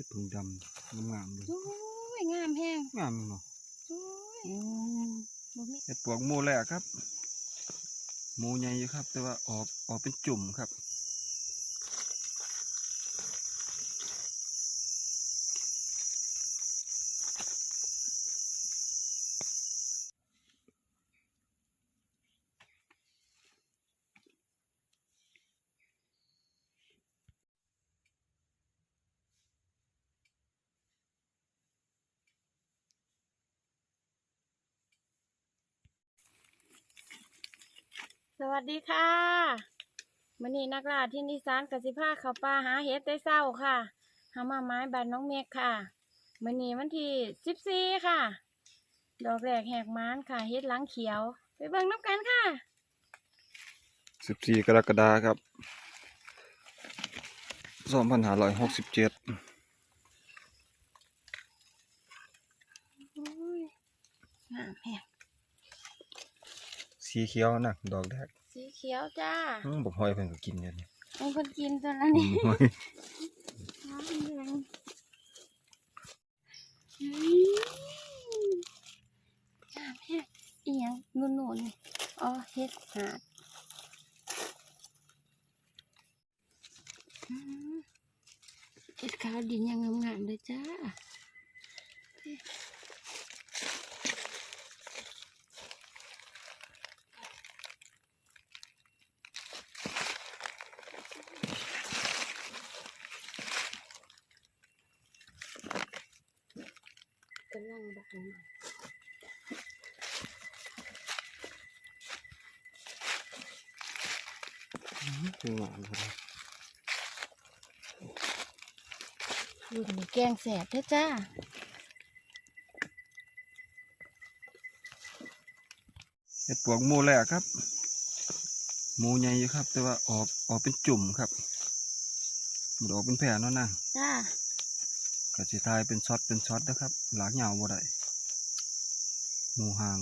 เห็ดผึ่งดำงามๆเลยโอ้ยงามแฮงงามเนาะโอ้ยบ่มีเห็ดปวกหมูแรกครับหมูใหญ่อยู่ครับ แต่ว่าออกออกเป็นจุ่มครับ สวัสดีค่ะมื้อนี้นักล่าที่นิสานกสิภาเขาป่าหาเห็ดแต่เช้าค่ะหามาไม้บ้านน้องเมฆค่ะมื้อนี้วันที่14ค่ะ ดอกแรกแหกม้านค่ะเห็ดหลังเขียว ไปเบิ่งน้ำกันค่ะสิบสี่กรกฎาครับสองพันห้าร้อยหกสิบเจ็ดโอ้ยงามแฮง สีเขียวนะดอกแรกสีเขียวจ้าอื้อบอกหอยเพิ่นก็กินอยู่นี่บางคนกินตัวนั้นอืนี่มหอยน้ำแดงอืมงามแฮงอีหยังนุ่นๆนี่อ๋อเห็ดหาดอืมเห็ดขาวดินยังงามๆเลยจ้า กำลังบังคืองามครับรุ่นนี้แกงแสบเด้จ้าเห็ดปวกมูแรกครับมูใหญ่อยู่ครับ แต่ว่าออกออกเป็นจุ่มครับมันออกเป็นแผ่เนาะนางจ้า ก็สิทายเป็นช็อตเป็นช็อตนะครับหลากยาวบ่ได้หมูหาง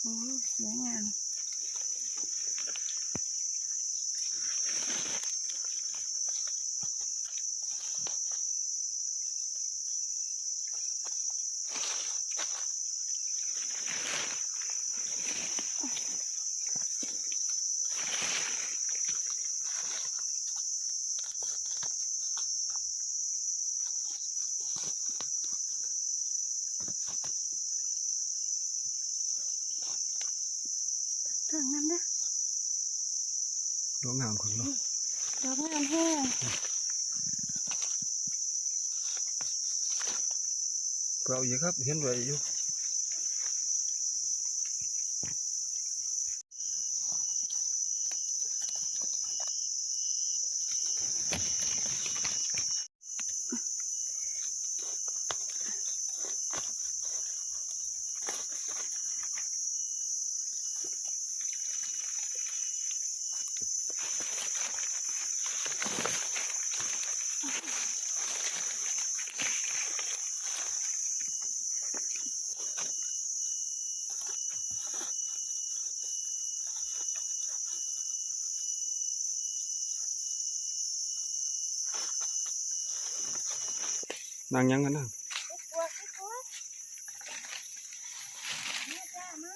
โอ้สวยงาม ถึงน้ำนะ ดอกงามของเนาะดอกงามแห้งเปล่าอยู่ครับ เห็นไว้อยู่ นางยังกันนั่งปวดปวดมาจ้ามา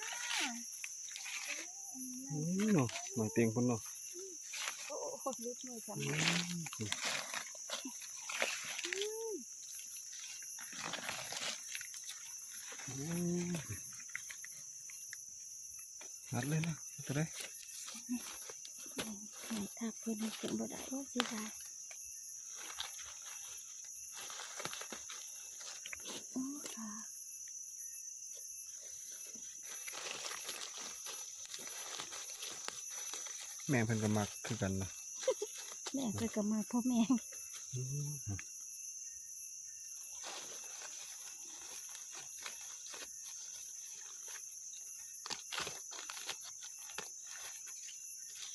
อืมเนาะหน่อยเตียงคนเนาะโอ้โหลุกเลยจ้ะอืมอืมงัดเลยนะได้ทับเพื่อนเก็บบ่ได้สิค่ะโอ้ค่ะ แม่งเพิ่นก็มักคือกันเนาะแม่เคยกลับมาพ่อแม่อืม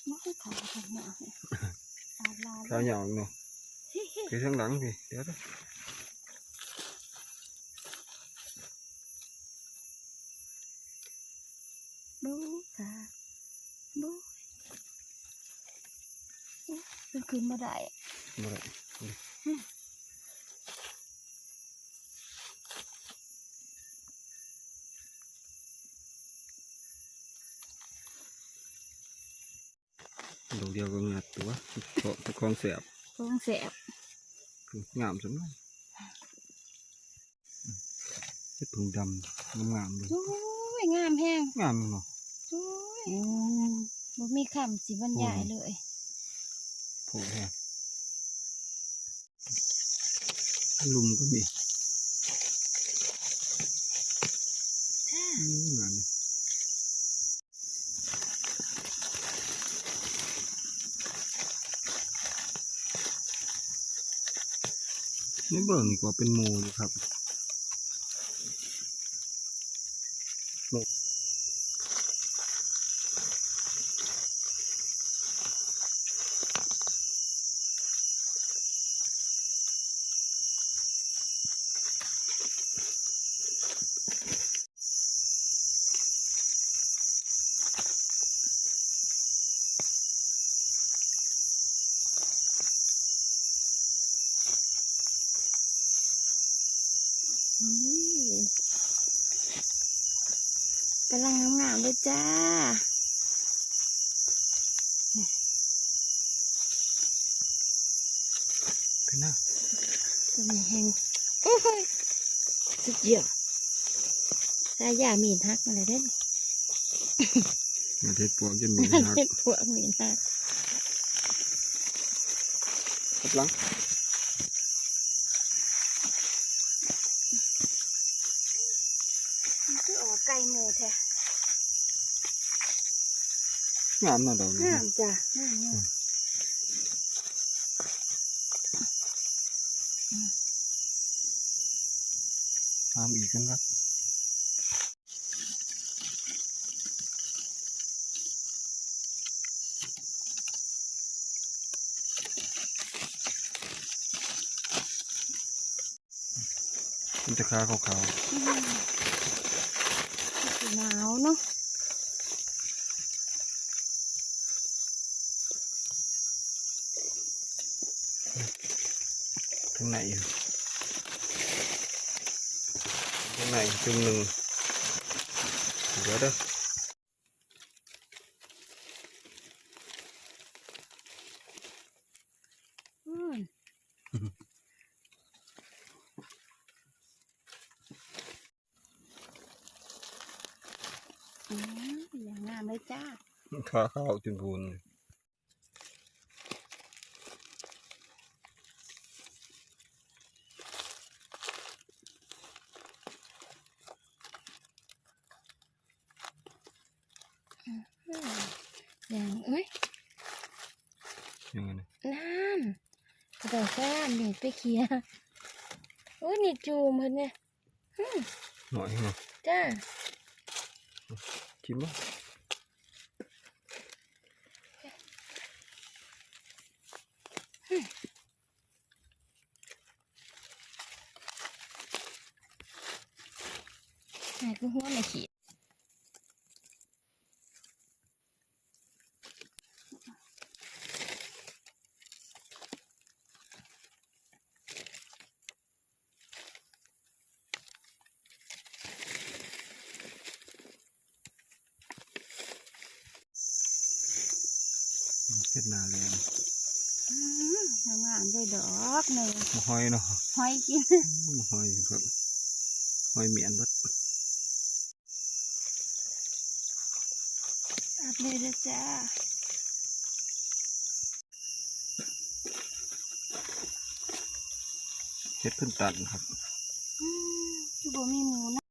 ไม่ค่อยขาวขนาดนี้อาลาข้าวเหนียวเนาะคือข้างหลังพี่เดี๋ยวเด้อ ขึ้นมาได้บ่ได้ดอเดียวก็งัดตัวตะคองแสบคองแสบงามสมเลยเป็ดงดำงามเลยงามแห้งงามเนาอ้ยมีคำสีบรรยายเลย ผล่แฮะลุมก็มีจ้าอืมงามนี่นี่เบิ่งนี่ก็เป็นหมูอยู่ครับ อุ้ยกำลังงามๆเลย จ้า เป็นหน้าตัวนี้แห้งโอ้ยสุดยอดสายยามีนฮักมาเลยเด้นงานเทศปวกจนมีงานหักเฮ็ดพวกมีนฮักกับหลังมันคือออกไก่หมูแท้ งามเนาะดอกนี้งามจ้ะงามงามงามอีกกันครับมันจะคาขาวอืมหนาวเนาะ ข้างในอยู่ข้างในจุ่มหนึ่งเดี๋ยวเด้ออืมอืมอย่างงามเลยจ้าขาขาวจนพูน อืมอย่างเอ้ยยังไงนะนั่นกระโดดแซ่หนีไปเคลียร์โอ้ยนี่จูมเพิ่นเนี่ยหน่อยเนาะจ้าชิมบ่ไหนกูหัวไม่ขี นาแรงอืมงามๆเลยดอกหนึ่งมาหอยเนาะหอยกินมาหอยครับหอยเมียนเบัดอัดเลยนะจ้าเฮ็ดขึ้นตันครับอืมคือบ่มีหมูนะ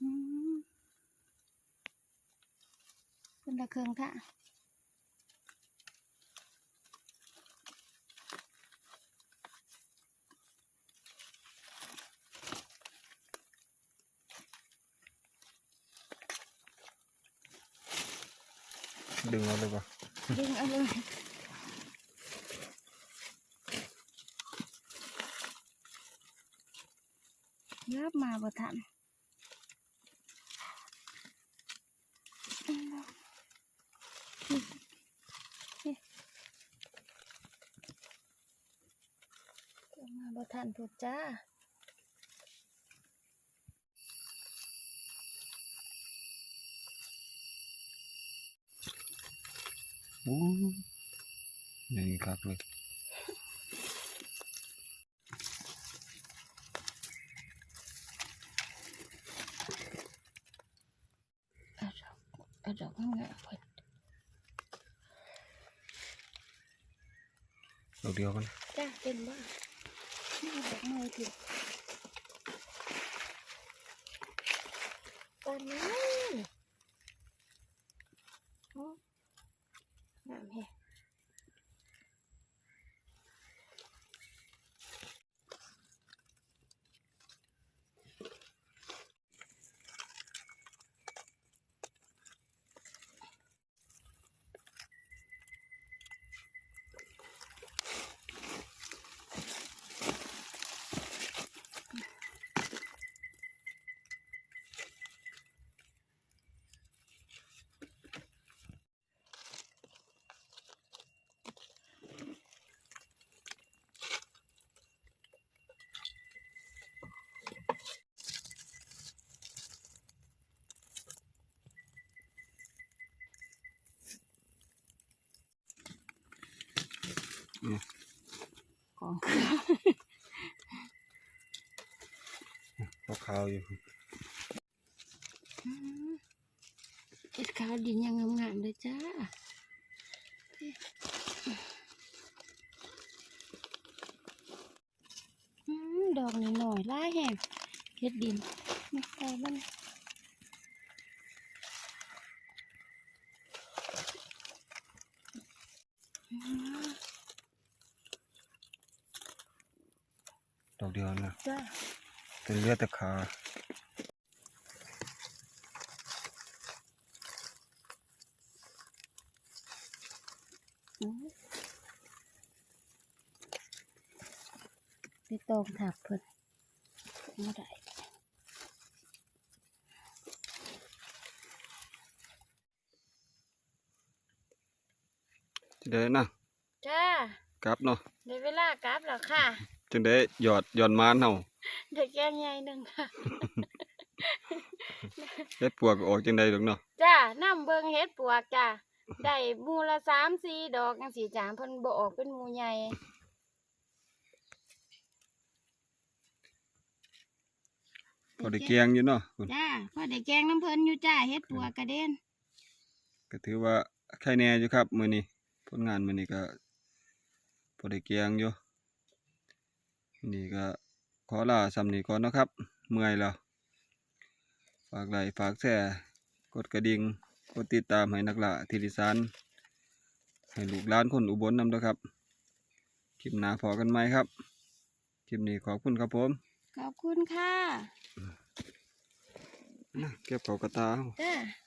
อืม เป็นตะเคืองค่ะดึงเอาเลยป่ะดึงเอาเลยยับมาบ่ทันานผู้จ้าโอ้นี่คลับเลยอาดอกอาดอกง่ายพอดอเดียวกันจ้าเป็นบ้า ไม่ถึงตอนนี้โอ้งามแฮะ ของก็ขาวอยู่อืมเห็ดขาวดินยังงามๆเลยจ้าอืมดอกนี่หน่อยล่าแห้งเห็ดดินนี่ใส่มันอื ดอกเดียวนะจ้าเป็นเลือดแต่ขาอืมไปตองถับเพิ่นไม่ได้จะได้นะจ้า กลับเนาะ ได้เวลากลับแล้วค่ะ จึงได้หยอดหย่อนมานเฮาเด็กแก่ใหญ่หนึ่งค่ะ ได้ปวกก็ออกจังไดดอกเนาะจ้าน้ำเบิงเฮ็ดปวกจ้าได้หมูละสามสี่ดอกจังสีจางเพิ่นบ่ออกเป็นหมูใหญ่พอได้แกงอยู่เนาะคุณจ้าพอได้แกงน้ำเพิ่นอยู่จ้าเฮ็ดปวกกระเด็นก็ถือว่าใครแน่อยู่ครับมื้อนี้ผลงานมื้อนี้ก็พอได้แกงอยู่มื้อ นี้ก็ขอลาสำนี้ก่อนเนาะครับ เมื่อยแล้ว ฝากไลค์ฝากแชร์กดกระดิ่งกดติดตามให้นักล่าทิริสานให้ลูกหลานคนอุบลนำเด้อครับ คลิปหน้าพอกันไหมครับ คลิปนี้ขอบคุณครับผม ขอบคุณค่ะ นะเก็บเขากระตาจ้า